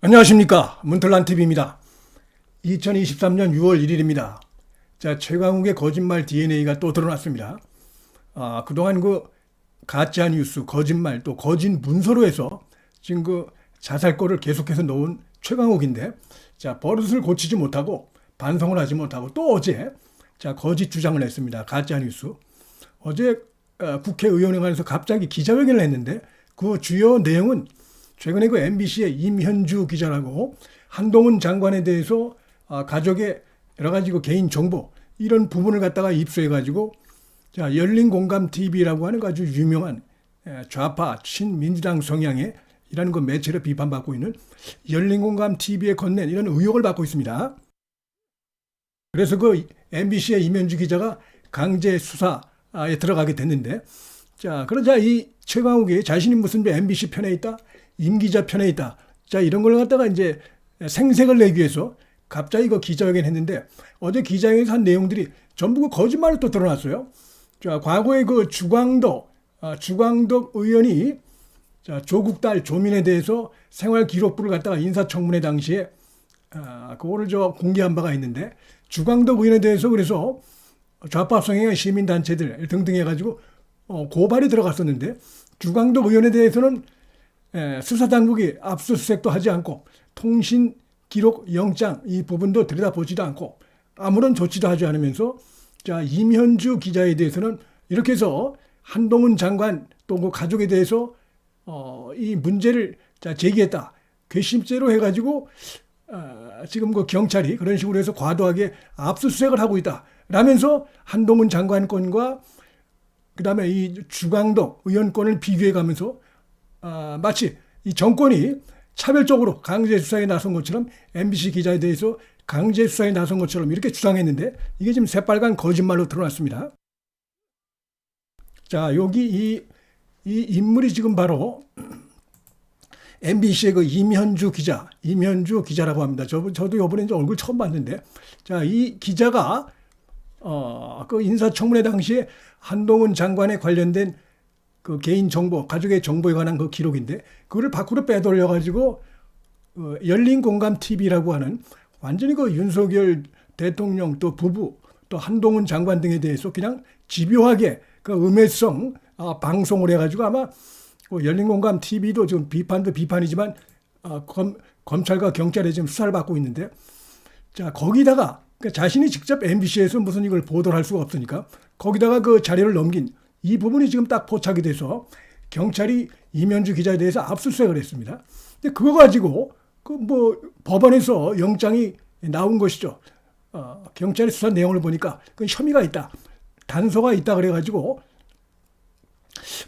안녕하십니까 문틀란TV입니다. 2023년 6월 1일입니다. 자 최강욱의 거짓말 DNA가 또 드러났습니다. 아 그동안 그 가짜 뉴스, 거짓말 또 거짓 문서로 해서 지금 그 자살골을 계속해서 놓은 최강욱인데 자 버릇을 고치지 못하고 반성을 하지 못하고 또 어제 자 거짓 주장을 했습니다. 가짜 뉴스. 어제 어, 국회의원회관에서 갑자기 기자회견을 했는데 그 주요 내용은 최근에 그 MBC의 임현주 기자라고 한동훈 장관에 대해서 아, 가족의 여러 가지 그 개인 정보 이런 부분을 갖다가 입수해 가지고 자 열린 공감 TV라고 하는 그 아주 유명한 에, 좌파 친민주당 성향의 이라는 그 매체를 비판받고 있는 열린 공감 TV에 건넨 이런 의혹을 받고 있습니다. 그래서 그 MBC의 임현주 기자가 강제 수사에 들어가게 됐는데 자 그러자 이 최강욱이 자신이 무슨 MBC 편에 있다 임 기자 편에 있다 자 이런 걸 갖다가 이제 생색을 내기 위해서 갑자기 그 기자회견 했는데 어제 기자회견에서 한 내용들이 전부 그 거짓말로 또 드러났어요. 자 과거에 그 주광덕 아, 주광덕 의원이 자 조국 딸 조민에 대해서 생활 기록부를 갖다가 인사청문회 당시에 아, 그거를 저 공개한 바가 있는데 주광덕 의원에 대해서 그래서 좌파 성향의 시민단체들 등등 해가지고 어, 고발이 들어갔었는데 주광덕 의원에 대해서는 에, 수사당국이 압수수색도 하지 않고 통신 기록 영장 이 부분도 들여다보지도 않고 아무런 조치도 하지 않으면서 자 임현주 기자에 대해서는 이렇게 해서 한동훈 장관 또 그 가족에 대해서 어, 이 문제를 자 제기했다 괘씸죄로 해가지고 어, 지금 그 경찰이 그런 식으로 해서 과도하게 압수수색을 하고 있다. 라면서 한동훈 장관 건과 그다음에 이 주광덕 의원 건을 비교해 가면서 아, 마치 이 정권이 차별적으로 강제 수사에 나선 것처럼 MBC 기자에 대해서 강제 수사에 나선 것처럼 이렇게 주장했는데 이게 지금 새빨간 거짓말로 드러났습니다. 자, 여기 이, 이 인물이 지금 바로 MBC의 그 임현주 기자, 임현주 기자라고 합니다. 저, 저도 이번에 이제 얼굴 처음 봤는데, 자, 이 기자가, 어, 그 인사청문회 당시에 한동훈 장관에 관련된 그 개인 정보, 가족의 정보에 관한 그 기록인데, 그거를 밖으로 빼돌려 가지고, 어, 열린 공감 TV라고 하는 완전히 그 윤석열 대통령 또 부부 또 한동훈 장관 등에 대해서 그냥 집요하게 그 음해성 아, 방송을 해가지고 아마 그 열린 공감 TV도 지금 비판도 비판이지만 어, 검, 검찰과 경찰에 지금 수사를 받고 있는데 자 거기다가 그러니까 자신이 직접 MBC에서 무슨 이걸 보도를 할 수가 없으니까 거기다가 그 자료를 넘긴 이 부분이 지금 딱 포착이 돼서 경찰이 이면주 기자에 대해서 압수수색을 했습니다. 근데 그거 가지고 그 뭐 법원에서 영장이 나온 것이죠. 어, 경찰의 수사 내용을 보니까 그 혐의가 있다. 단서가 있다 그래가지고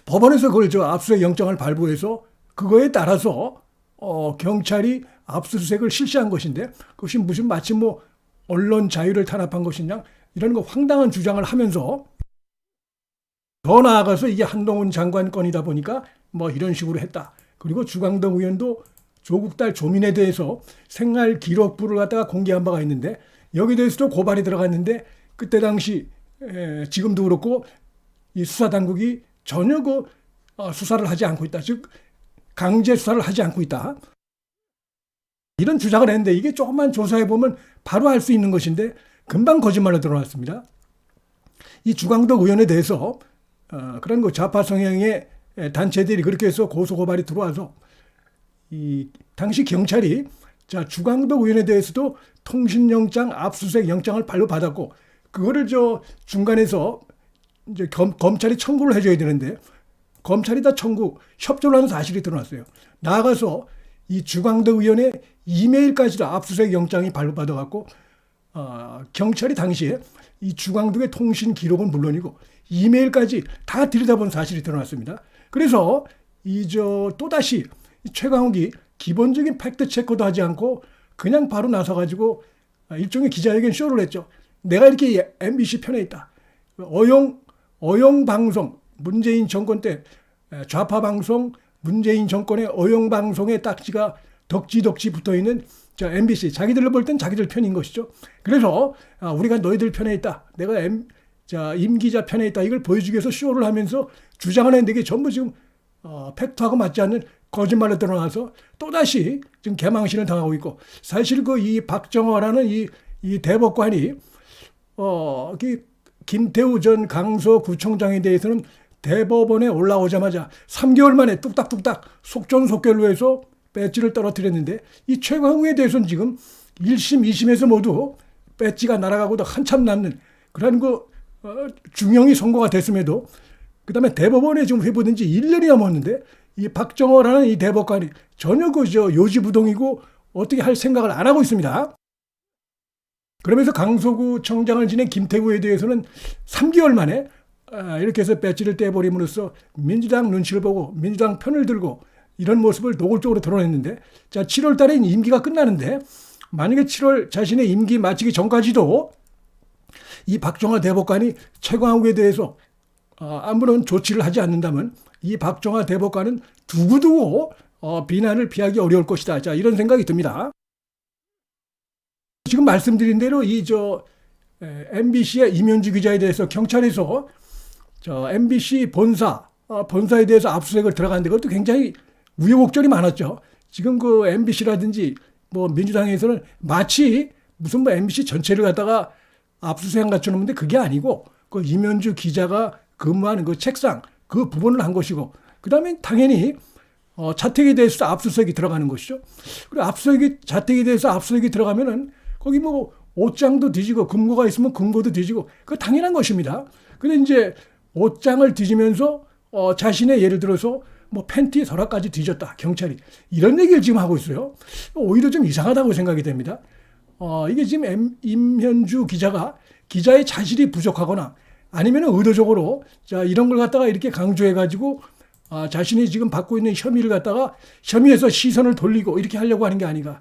법원에서 그걸 저 압수수색 영장을 발부해서 그거에 따라서 어, 경찰이 압수수색을 실시한 것인데 그것이 무슨 마치 뭐 언론 자유를 탄압한 것이냐 이런 거 황당한 주장을 하면서 더 나아가서 이게 한동훈 장관 건이다 보니까 뭐 이런 식으로 했다. 그리고 주광덕 의원도 조국 딸 조민에 대해서 생활 기록부를 갖다가 공개한 바가 있는데 여기 대해서도 고발이 들어갔는데 그때 당시 에, 지금도 그렇고 이 수사 당국이 전혀 그 어, 수사를 하지 않고 있다. 즉 강제 수사를 하지 않고 있다. 이런 주장을 했는데 이게 조금만 조사해 보면 바로 알 수 있는 것인데 금방 거짓말로 드러났습니다. 이 주광덕 의원에 대해서 어, 그런 그 좌파 성향의 단체들이 그렇게 해서 고소 고발이 들어와서 이 당시 경찰이 자 주광덕 의원에 대해서도 통신영장 압수수색 영장을 발부받았고 그거를 저 중간에서 이제 검, 검찰이 청구를 해줘야 되는데 검찰이 다 청구 협조를 하는 사실이 드러났어요. 나아가서 이 주광덕 의원의 이메일까지도 압수수색 영장이 발부받아 갖고 어, 경찰이 당시에 이 주광덕의 통신 기록은 물론이고 이메일까지 다 들여다본 사실이 드러났습니다. 그래서 이저 또다시 최강욱이 기본적인 팩트 체크도 하지 않고 그냥 바로 나서 가지고 일종의 기자회견 쇼를 했죠. 내가 이렇게 MBC 편에 있다. 어용 어용 방송 문재인 정권 때 좌파 방송 문재인 정권의 어용 방송의 딱지가 덕지덕지 붙어 있는 자 MBC 자기들로 볼 땐 자기들 편인 것이죠. 그래서 아, 우리가 너희들 편에 있다. 내가 M 자 임 기자 편에 있다. 이걸 보여주기 위해서 쇼를 하면서 주장을 했는데 이게 전부 지금 어, 팩트하고 맞지 않는 거짓말로 드러나서 또다시 지금 개망신을 당하고 있고 사실 그 이 박정화라는 이, 이 대법관이 어, 그 김태우 전 강서구청장에 대해서는 대법원에 올라오자마자 3개월 만에 뚝딱뚝딱 속전속결로 해서 배지를 떨어뜨렸는데 이 최광우에 대해서는 지금 1심, 2심에서 모두 배지가 날아가고도 한참 남는 그런 그 어, 중형이 선고가 됐음에도 그 다음에 대법원에 지금 회부된 지 1년이 넘었는데 이 박정호라는 이 대법관이 전혀 그저 요지부동이고 어떻게 할 생각을 안 하고 있습니다. 그러면서 강서구 청장을 지낸 김태구에 대해서는 3개월 만에 아, 이렇게 해서 배지를 떼버림으로써 민주당 눈치를 보고 민주당 편을 들고 이런 모습을 노골적으로 드러냈는데 자 7월 달에 임기가 끝나는데 만약에 7월 자신의 임기 마치기 전까지도 이 박정화 대법관이 최광욱에 대해서 어, 아무런 조치를 하지 않는다면 이 박정화 대법관은 두고두고 어, 비난을 피하기 어려울 것이다. 자 이런 생각이 듭니다. 지금 말씀드린 대로 이 저 MBC의 이면주 기자에 대해서 경찰에서 저 MBC 본사 어, 본사에 대해서 압수수색을 들어갔는데 그것도 굉장히 우여곡절이 많았죠. 지금 그 MBC라든지 뭐 민주당에서는 마치 무슨 뭐 MBC 전체를 갖다가 압수수색 갖춰 놓는데 그게 아니고 그 이면주 기자가 근무하는 그 책상 그 부분을 한 것이고 그다음에 당연히 어, 자택에 대해서 압수수색이 들어가는 것이죠. 그리고 압수수색이 자택에 대해서 압수수색이 들어가면은 거기 뭐 옷장도 뒤지고 금고가 있으면 금고도 뒤지고 그 당연한 것입니다. 근데 이제 옷장을 뒤지면서 어, 자신의 예를 들어서 뭐 팬티 서랍까지 뒤졌다 경찰이 이런 얘기를 지금 하고 있어요. 오히려 좀 이상하다고 생각이 됩니다. 어, 이게 지금 M, 임현주 기자가 기자의 자질이 부족하거나 아니면 의도적으로 자 이런 걸 갖다가 이렇게 강조해 가지고 아, 자신이 지금 받고 있는 혐의를 갖다가 혐의에서 시선을 돌리고 이렇게 하려고 하는 게 아닌가.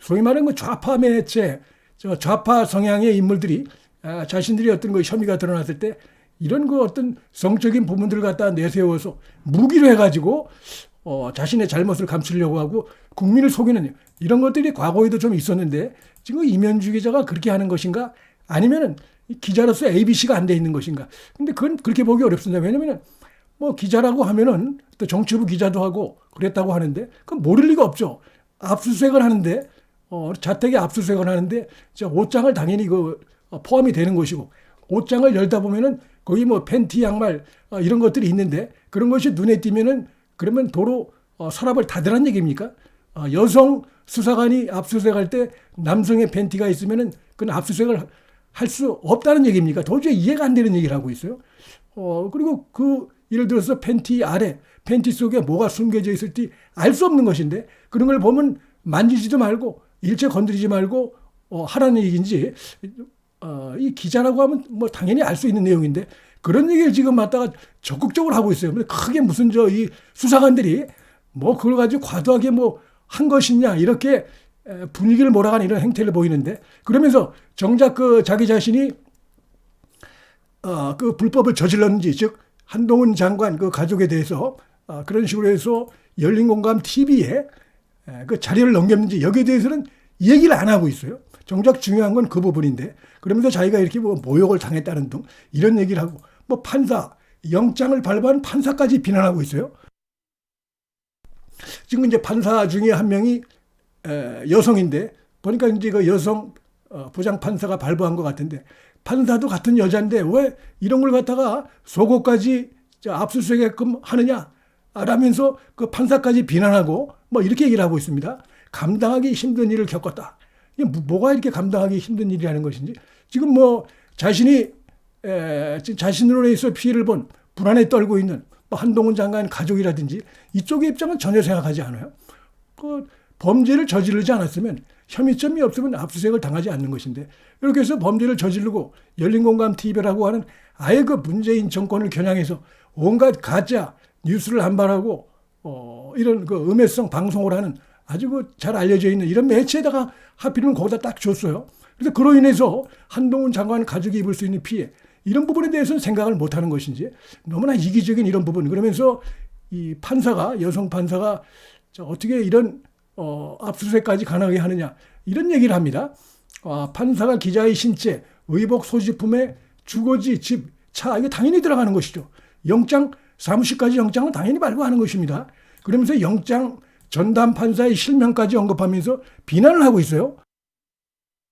소위 말하는 그 좌파 매체, 저 좌파 성향의 인물들이 아, 자신들이 어떤 그 혐의가 드러났을 때 이런 그 어떤 성적인 부분들을 갖다 내세워서 무기로 해가지고 어, 자신의 잘못을 감추려고 하고 국민을 속이는 이런 것들이 과거에도 좀 있었는데 지금 이면주 기자가 그렇게 하는 것인가 아니면은 기자로서 ABC가 안 돼 있는 것인가. 근데 그건 그렇게 보기 어렵습니다. 왜냐면은 뭐 기자라고 하면은 또 정치부 기자도 하고 그랬다고 하는데 그건 모를 리가 없죠. 압수수색을 하는데 어, 자택에 압수수색을 하는데 저 옷장을 당연히 그 어, 포함이 되는 것이고 옷장을 열다 보면은 거기 뭐 팬티 양말 어, 이런 것들이 있는데 그런 것이 눈에 띄면은 그러면 도로 어, 서랍을 닫으란 얘기입니까? 어, 여성 수사관이 압수수색할 때 남성의 팬티가 있으면은 그건 압수수색을 할 수 없다는 얘기입니까? 도저히 이해가 안 되는 얘기를 하고 있어요. 어, 그리고 그 예를 들어서 팬티 아래 팬티 속에 뭐가 숨겨져 있을지 알 수 없는 것인데 그런 걸 보면 만지지도 말고 일체 건드리지 말고 어, 하라는 얘기인지 어, 이 기자라고 하면 뭐 당연히 알 수 있는 내용인데 그런 얘기를 지금 갖다가 적극적으로 하고 있어요. 근데 크게 무슨 저 이 수사관들이 뭐 그걸 가지고 과도하게 뭐 한 것이냐 이렇게 분위기를 몰아가는 이런 행태를 보이는데 그러면서 정작 그 자기 자신이 어, 그 불법을 저질렀는지 즉 한동훈 장관 그 가족에 대해서 어, 그런 식으로 해서 열린공감 TV에 그 자리를 넘겼는지 여기에 대해서는 얘기를 안 하고 있어요. 정작 중요한 건 그 부분인데 그러면서 자기가 이렇게 뭐 모욕을 당했다는 등 이런 얘기를 하고 뭐 판사 영장을 발부한 판사까지 비난하고 있어요. 지금 이제 판사 중에 한 명이 여성인데 보니까 이제 그 여성 어, 부장 판사가 발부한 것 같은데 판사도 같은 여자인데 왜 이런 걸 갖다가 속옷까지 압수수색게끔 하느냐 라면서 그 판사까지 비난하고 뭐 이렇게 얘기를 하고 있습니다. 감당하기 힘든 일을 겪었다. 이게 뭐, 뭐가 이렇게 감당하기 힘든 일이라는 것인지 지금 뭐 자신이 에, 자신으로 인해서 피해를 본 불안에 떨고 있는 뭐 한동훈 장관 가족이라든지 이쪽의 입장은 전혀 생각하지 않아요. 그 범죄를 저지르지 않았으면 혐의점이 없으면 압수수색을 당하지 않는 것인데 이렇게 해서 범죄를 저지르고 열린공감 TV라고 하는 아예 그 문재인 정권을 겨냥해서 온갖 가짜 뉴스를 한발하고 어, 이런 그 음해성 방송을 하는 아주 그 잘 알려져 있는 이런 매체에다가 하필이면 거기다 딱 줬어요. 그래서 그로 인해서 한동훈 장관 가족이 입을 수 있는 피해 이런 부분에 대해서는 생각을 못 하는 것인지 너무나 이기적인 이런 부분 그러면서 이 판사가 여성 판사가 어떻게 이런 어, 압수수색까지 가능하게 하느냐 이런 얘기를 합니다. 아, 판사가 기자의 신체, 의복 소지품에 주거지, 집, 차 이게 당연히 들어가는 것이죠. 영장 사무실까지 영장은 당연히 발부하는 것입니다. 그러면서 영장 전담 판사의 실명까지 언급하면서 비난을 하고 있어요.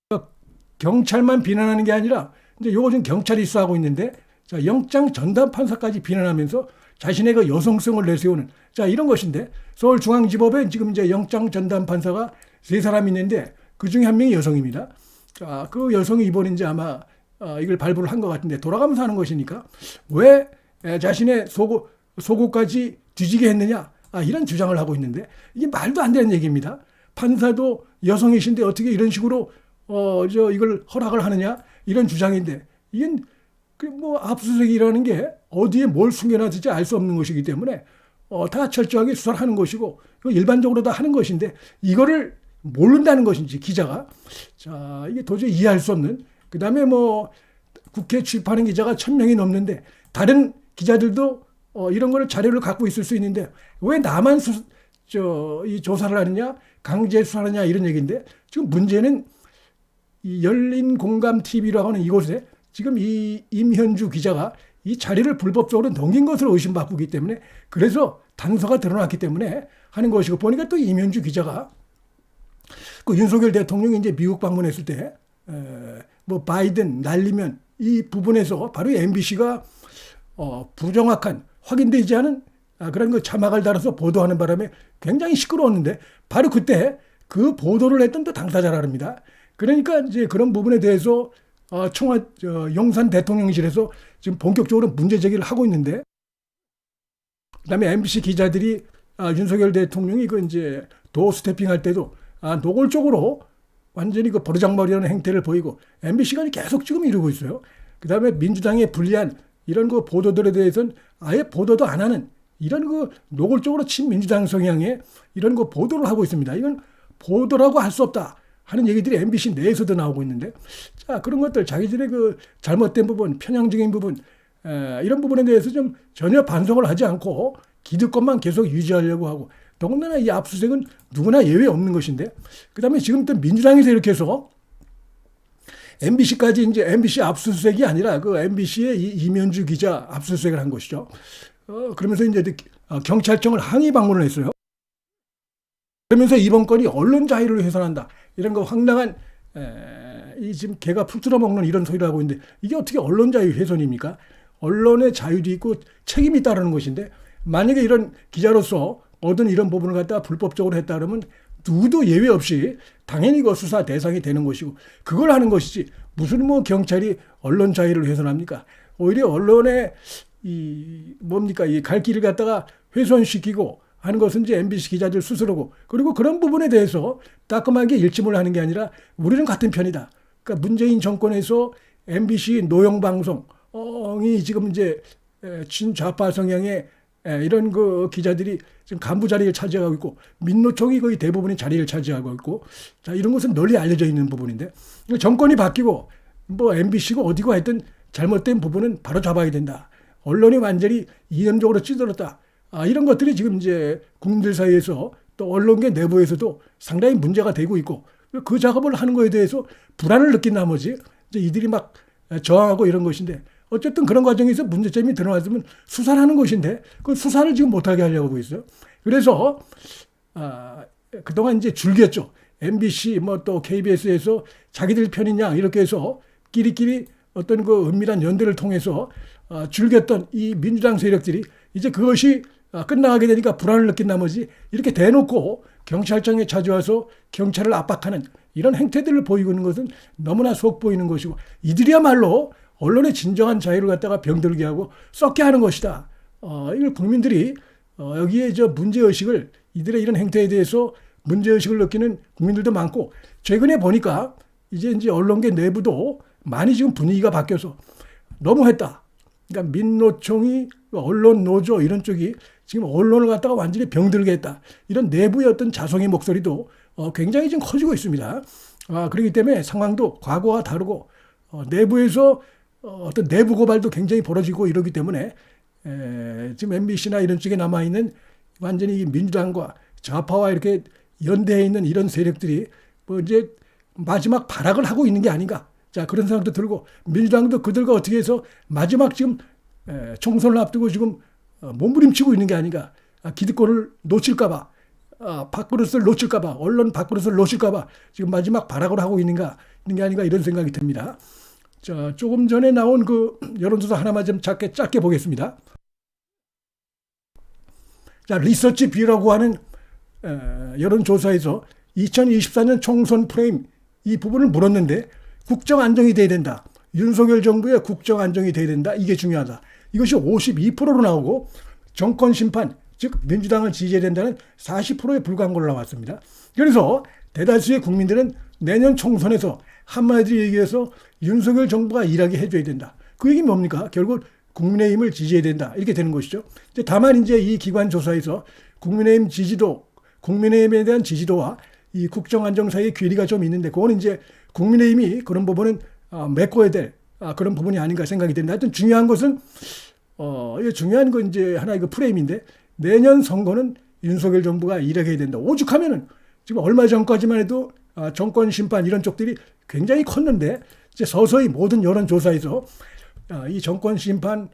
그러니까 경찰만 비난하는 게 아니라 이제 요거 지금 경찰이 수사하고 있는데 자, 영장 전담 판사까지 비난하면서 자신의 그 여성성을 내세우는 자 이런 것인데 서울중앙지법에 지금 이제 영장 전담 판사가 세 사람 있는데 그 중에 한 명이 여성입니다. 자, 그 여성이 이번에 이제 아마 어, 이걸 발부를 한 것 같은데 돌아가면서 하는 것이니까 왜 에, 자신의 속옷 속옷까지 뒤지게 했느냐 아, 이런 주장을 하고 있는데 이게 말도 안 되는 얘기입니다. 판사도 여성이신데 어떻게 이런 식으로 어 저 이걸 허락을 하느냐 이런 주장인데 이게 그뭐 압수수색이라는 게 어디에 뭘 숨겨놨을지 알 수 없는 것이기 때문에 어, 다 철저하게 수사를 하는 것이고 일반적으로 다 하는 것인데 이거를 모른다는 것인지 기자가. 자 이게 도저히 이해할 수 없는. 그 다음에 뭐 국회 출입하는 기자가 천 명이 넘는데 다른 기자들도 어, 이런 거를 자료를 갖고 있을 수 있는데 왜 나만 수, 저, 이 조사를 하느냐 강제 수사하느냐 이런 얘기인데 지금 문제는 이 열린 공감 TV라고 하는 이곳에 지금 이 임현주 기자가 이 자리를 불법적으로 넘긴 것으로 의심받고 있기 때문에 그래서 단서가 드러났기 때문에 하는 것이고 보니까 또 임현주 기자가 그 윤석열 대통령이 이제 미국 방문했을 때 뭐 바이든 날리면 이 부분에서 바로 MBC가 어, 부정확한 확인되지 않은 아, 그런 그 자막을 달아서 보도하는 바람에 굉장히 시끄러웠는데 바로 그때 그 보도를 했던 또 당사자랍니다. 그러니까 이제 그런 부분에 대해서 어, 청와 저, 용산 대통령실에서 지금 본격적으로 문제 제기를 하고 있는데 그다음에 MBC 기자들이 아, 윤석열 대통령이 그 이제 도 스태핑 할 때도 아, 노골적으로 완전히 그 버르장머리하는 행태를 보이고 MBC가 계속 지금 이러고 있어요. 그다음에 민주당에 불리한 이런 그 보도들에 대해서는 아예 보도도 안 하는 이런 그 노골적으로 친민주당 성향의 이런 그 보도를 하고 있습니다. 이건 보도라고 할 수 없다 하는 얘기들이 MBC 내에서도 나오고 있는데 자 그런 것들 자기들의 그 잘못된 부분, 편향적인 부분 에, 이런 부분에 대해서 좀 전혀 반성을 하지 않고 기득권만 계속 유지하려고 하고 더군다나 이 압수수색은 누구나 예외 없는 것인데 그다음에 지금 또 민주당에서 이렇게 해서 MBC까지 이제 MBC 압수수색이 아니라 그 MBC의 이 이면주 기자 압수수색을 한 것이죠. 어, 그러면서 이제 어, 경찰청을 항의 방문을 했어요. 그러면서 이번 건이 언론 자유를 훼손한다. 이런 거 황당한 에, 이 지금 개가 풀 뜯어먹는 이런 소리를 하고 있는데 이게 어떻게 언론 자유 훼손입니까? 언론의 자유도 있고 책임이 있다는 것인데 만약에 이런 기자로서 얻은 이런 부분을 갖다가 불법적으로 했다 그러면 누구도 예외 없이 당연히 그 수사 대상이 되는 것이고 그걸 하는 것이지 무슨 뭐 경찰이 언론 자유를 훼손합니까? 오히려 언론의 이 뭡니까 이 갈 길을 갖다가 훼손시키고 하는 것은 이제 MBC 기자들 스스로고 그리고 그런 부분에 대해서 따끔하게 일침을 하는 게 아니라 우리는 같은 편이다. 그러니까 문재인 정권에서 MBC 노영 방송이 지금 이제 친좌파 성향의 이런 그 기자들이 지금 간부 자리를 차지하고 있고 민노총이 거의 대부분의 자리를 차지하고 있고 자 이런 것은 널리 알려져 있는 부분인데 정권이 바뀌고 뭐 MBC가 어디고 하여튼 잘못된 부분은 바로 잡아야 된다. 언론이 완전히 이념적으로 찌들었다. 아, 이런 것들이 지금 이제 국민들 사이에서 또 언론계 내부에서도 상당히 문제가 되고 있고 그 작업을 하는 거에 대해서 불안을 느낀 나머지 이제 이들이 막 저항하고 이런 것인데 어쨌든 그런 과정에서 문제점이 드러났으면 수사를 하는 것인데 그 수사를 지금 못하게 하려고 하고 있어요. 그래서 아, 그동안 이제 줄겼죠. MBC 뭐 또 KBS에서 자기들 편이냐 이렇게 해서 끼리끼리 어떤 그 은밀한 연대를 통해서 어, 즐겼던 이 민주당 세력들이 이제 그것이 어, 끝나가게 되니까 불안을 느낀 나머지 이렇게 대놓고 경찰청에 찾아와서 경찰을 압박하는 이런 행태들을 보이고 있는 것은 너무나 속 보이는 것이고 이들이야말로 언론의 진정한 자유를 갖다가 병들게 하고 썩게 하는 것이다. 어, 이걸 국민들이 어, 여기에 저 문제의식을 이들의 이런 행태에 대해서 문제의식을 느끼는 국민들도 많고 최근에 보니까 이제 이제 언론계 내부도 많이 지금 분위기가 바뀌어서 너무했다. 그러니까 민노총이 언론 노조 이런 쪽이 지금 언론을 갖다가 완전히 병들게 했다. 이런 내부의 어떤 자성의 목소리도 어, 굉장히 지금 커지고 있습니다. 아, 그렇기 때문에 상황도 과거와 다르고 어, 내부에서 어, 어떤 내부 고발도 굉장히 벌어지고 이러기 때문에 에, 지금 MBC나 이런 쪽에 남아 있는 완전히 민주당과 좌파와 이렇게 연대해 있는 이런 세력들이 뭐 이제 마지막 발악을 하고 있는 게 아닌가. 자, 그런 생각도 들고 민주당도 그들과 어떻게 해서 마지막 지금 총선을 앞두고 지금 어, 몸부림치고 있는 게 아닌가. 아, 기득권을 놓칠까봐 아, 밥그릇을 놓칠까봐 언론 밥그릇을 놓칠까봐 지금 마지막 발악을 하고 있는가 있는 게 아닌가 이런 생각이 듭니다. 자, 조금 전에 나온 그 여론조사 하나만 좀 짧게 짧게 보겠습니다. 자, 리서치 뷰라고 하는 어, 여론조사에서 2024년 총선 프레임 이 부분을 물었는데 국정 안정이 돼야 된다. 윤석열 정부의 국정 안정이 돼야 된다. 이게 중요하다. 이것이 52%로 나오고 정권 심판 즉 민주당을 지지해야 된다는 40%에 불과한 걸로 나왔습니다. 그래서 대다수의 국민들은 내년 총선에서 한마디로 얘기해서 윤석열 정부가 일하게 해줘야 된다. 그 얘기 뭡니까? 결국 국민의힘을 지지해야 된다. 이렇게 되는 것이죠. 다만 이제 이 기관 조사에서 국민의힘 지지도, 국민의힘에 대한 지지도와 이 국정안정 사이의 괴리가 좀 있는데 그거는 이제 국민의힘이 그런 부분은 아, 메꿔야 될 아, 그런 부분이 아닌가 생각이 됩니다. 하여튼 중요한 것은 어, 이게 중요한 건 이제 하나 이거 프레임인데 내년 선거는 윤석열 정부가 해야 된다. 오죽하면은 지금 얼마 전까지만 해도 아, 정권 심판 이런 쪽들이 굉장히 컸는데 이제 서서히 모든 여론조사에서 아, 이 정권 심판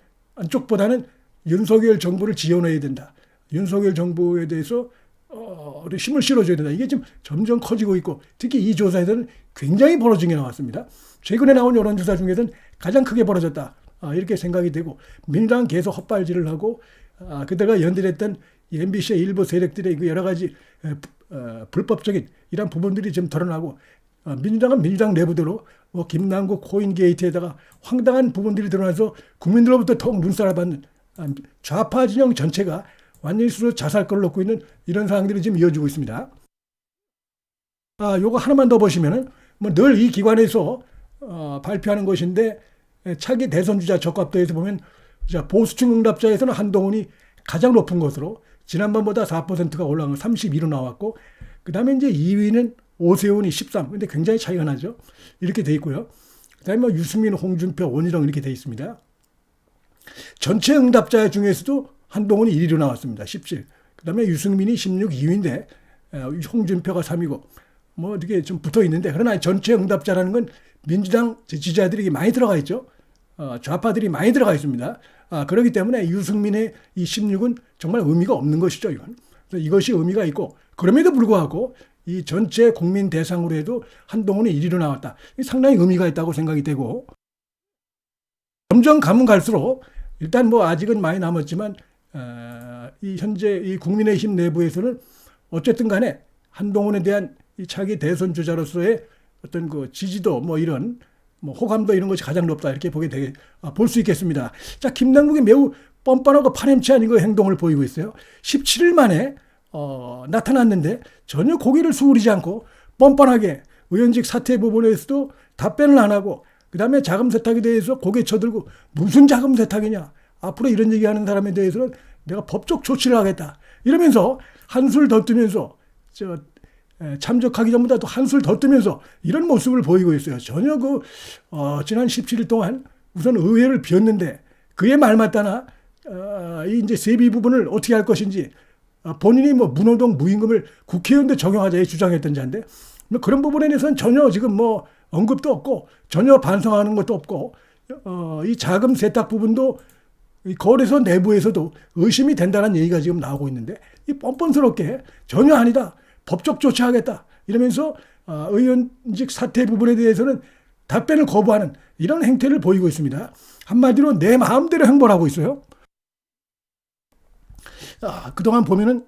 쪽보다는 윤석열 정부를 지원해야 된다. 윤석열 정부에 대해서 어, 힘을 실어줘야 된다. 이게 지금 점점 커지고 있고 특히 이 조사에서는 굉장히 벌어진 게 나왔습니다. 최근에 나온 여론조사 중에서는 가장 크게 벌어졌다. 아, 이렇게 생각이 되고 민주당 계속 헛발질을 하고 아, 그때가 연들했던 MBC의 일부 세력들의 그 여러 가지 에, 어, 불법적인 이런 부분들이 좀 드러나고 어, 민주당은 민주당 내부대로 뭐 김남국 코인 게이트에다가 황당한 부분들이 드러나서 국민들로부터 더욱 눈살을 받는 아, 좌파 진영 전체가 완전히 스스로 자살골을 놓고 있는 이런 상황들이 지금 이어지고 있습니다. 아, 요거 하나만 더 보시면은 뭐 늘 이 기관에서 어, 발표하는 것인데 에, 차기 대선 주자 적합도에서 보면 자, 보수층 응답자에서는 한동훈이 가장 높은 것으로 지난번보다 4%가 올라간 32로 나왔고 그다음에 이제 2위는 오세훈이 13. 근데 굉장히 차이가 나죠. 이렇게 돼 있고요. 그다음에 뭐 유승민, 홍준표, 원희룡 이렇게 돼 있습니다. 전체 응답자 중에서도 한동훈이 1위로 나왔습니다. 17. 그다음에 유승민이 16, 2위인데 홍준표가 3위고 뭐 이렇게 좀 붙어 있는데 그러나 전체 응답자라는 건 민주당 지지자들이 많이 들어가 있죠. 어, 좌파들이 많이 들어가 있습니다. 아, 그렇기 때문에 유승민의 이 16은 정말 의미가 없는 것이죠. 이건. 이것이 의미가 있고 그럼에도 불구하고 이 전체 국민 대상으로 해도 한동훈이 1위로 나왔다. 상당히 의미가 있다고 생각이 되고 점점 가면 갈수록 일단 뭐 아직은 많이 남았지만 어, 이 현재 이 국민의힘 내부에서는 어쨌든 간에 한동훈에 대한 이 차기 대선 주자로서의 어떤 그 지지도 뭐 이런 뭐 호감도 이런 것이 가장 높다 이렇게 보게 되게 아, 볼수 있겠습니다. 자 김남국이 매우 뻔뻔하고 파렴치 않은 그 행동을 보이고 있어요. 17일 만에 어, 나타났는데 전혀 고개를 수그리지 않고 뻔뻔하게 의원직 사퇴 부분에서도 답변을 안 하고 그 다음에 자금 세탁에 대해서 고개 쳐들고 무슨 자금 세탁이냐 앞으로 이런 얘기하는 사람에 대해서는 내가 법적 조치를 하겠다 이러면서 한술 더 뜨면서 저 참석하기 전보다 도 한술 더 뜨면서 이런 모습을 보이고 있어요. 전혀 그 어, 지난 17일 동안 우선 의회를 비웠는데 그의 말 맞다나 어, 이 이제 세비 부분을 어떻게 할 것인지 어, 본인이 뭐 문호동 무임금을 국회의원도 적용하자 주장했던 자인데 뭐 그런 부분에 대해서는 전혀 지금 뭐 언급도 없고 전혀 반성하는 것도 없고 어, 이 자금 세탁 부분도 이 거래소 내부에서도 의심이 된다는 얘기가 지금 나오고 있는데 이 뻔뻔스럽게 전혀 아니다. 법적 조치하겠다. 이러면서 어, 의원직 사퇴 부분에 대해서는 답변을 거부하는 이런 행태를 보이고 있습니다. 한마디로 내 마음대로 행보를 하고 있어요. 아, 그동안 보면은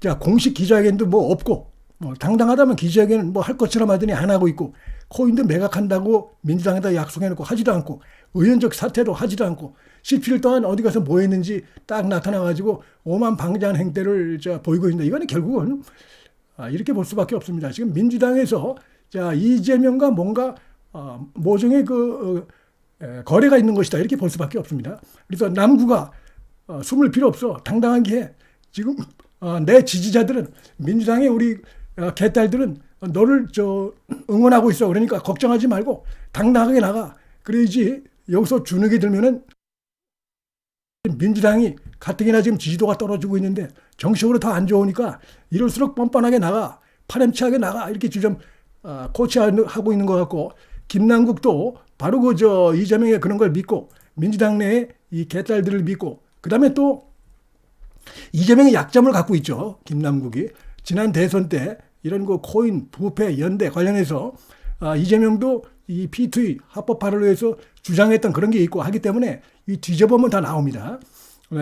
자 공식 기자회견도 뭐 없고 뭐 당당하다면 기자회견 뭐 할 것처럼 하더니 안 하고 있고 코인도 매각한다고 민주당에다 약속해놓고 하지도 않고 의원적 사퇴도 하지도 않고 17일 동안 어디 가서 뭐 했는지 딱 나타나가지고 오만 방자한 행태를 저 보이고 있는데 이거는 결국은 아, 이렇게 볼 수밖에 없습니다. 지금 민주당에서 자 이재명과 뭔가 어, 모종의 그 어, 에, 거래가 있는 것이다 이렇게 볼 수밖에 없습니다. 그래서 남구가 어, 숨을 필요 없어 당당하게 해. 지금 어, 내 지지자들은 민주당의 우리 어, 개딸들은 너를 저 응원하고 있어. 그러니까 걱정하지 말고 당당하게 나가. 그래야지 여기서 주눅이 들면은 민주당이 가뜩이나 지금 지지도가 떨어지고 있는데 정식으로 더 안 좋으니까 이럴수록 뻔뻔하게 나가. 파렴치하게 나가. 이렇게 좀 어, 코치하고 있는 것 같고 김남국도 바로 그 저 이재명의 그런 걸 믿고 민주당 내에 이 개딸들을 믿고 그다음에 또 이재명이 약점을 갖고 있죠. 김남국이 지난 대선 때 이런 그 코인 부패 연대 관련해서 아, 이재명도 이 P2 합법 발언을 위해서 주장했던 그런 게 있고 하기 때문에 이 뒤져보면 다 나옵니다.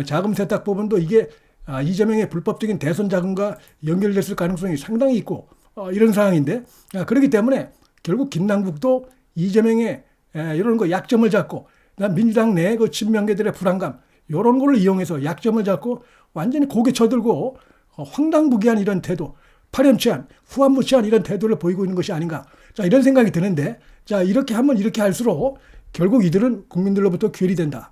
자금 세탁 부분도 이게 아, 이재명의 불법적인 대선 자금과 연결됐을 가능성이 상당히 있고 어, 이런 상황인데 아, 그렇기 때문에 결국 김남국도 이재명의 에, 이런 거 약점을 잡고 민주당 내 그 친명계들의 불안감 이런 걸 이용해서 약점을 잡고 완전히 고개 쳐들고 어, 황당무계한 이런 태도 파렴치한 후한무치한 이런 태도를 보이고 있는 것이 아닌가 자 이런 생각이 드는데 자 이렇게 하면 이렇게 할수록 결국 이들은 국민들로부터 괴리된다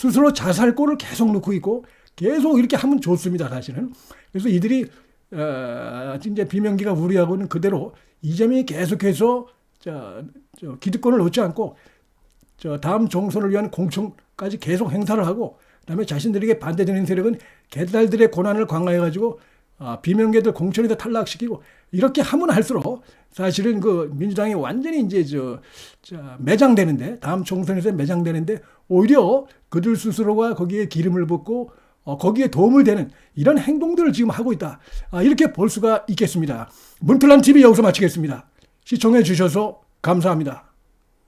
스스로 자살골을 계속 넣고 있고 계속 이렇게 하면 좋습니다 사실은. 그래서 이들이 어, 이제 비명기가 우려하고 있는 그대로 이재명이 계속해서 저, 저 기득권을 얻지 않고 저 다음 총선을 위한 공천까지 계속 행사를 하고 그다음에 자신들에게 반대되는 세력은 개딸들의 고난을 강화해가지고 아, 비명계들 공천에다 탈락시키고 이렇게 하면 할수록 사실은 그 민주당이 완전히 이제 저, 저 매장되는데 다음 총선에서 매장되는데 오히려 그들 스스로가 거기에 기름을 붓고 어, 거기에 도움을 되는 이런 행동들을 지금 하고 있다. 아, 이렇게 볼 수가 있겠습니다. 문틀란 TV 여기서 마치겠습니다. 시청해 주셔서 감사합니다.